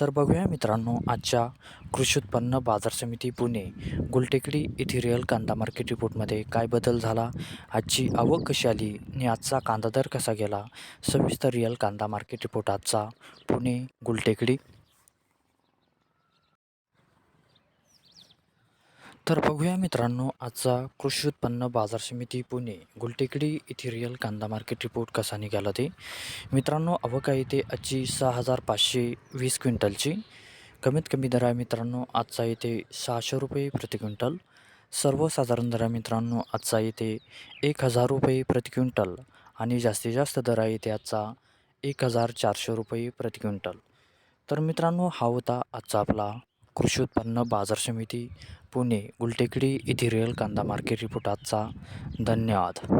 तर बघूया मित्रांनो आजच्या कृषी उत्पन्न बाजार समिती पुणे गुलटेकडी येथे रिअल कांदा मार्केट रिपोर्टमध्ये काय बदल झाला आजची आवक कशी आली आणि आजचा कांदा दर कसा गेला सविस्तर रिअल कांदा मार्केट रिपोर्ट आजचा पुणे गुलटेकडी. तर बघूया मित्रांनो आजचा कृषी उत्पन्न बाजार समिती पुणे गुलटेकडी येथे रिअल कांदा मार्केट रिपोर्ट कसा निघाला ते. मित्रांनो अवका आहे आजची सहा हजार पाचशे वीस क्विंटलची. कमीत कमी दर आहे मित्रांनो आजचा येते सहाशे रुपये प्रति क्विंटल. सर्वसाधारण दर आहे मित्रांनो आजचा येते एक हजार रुपये प्रति क्विंटल. आणि जास्तीत जास्त दर आहे ते आजचा एक हजार चारशे रुपये प्रति क्विंटल. तर मित्रांनो हा होता आजचा आपला कृषी उत्पन्न बाजार समिती पुणे गुलटेकडी येथे कांदा मार्केट रिपोर्ट आजचा धन्यवाद.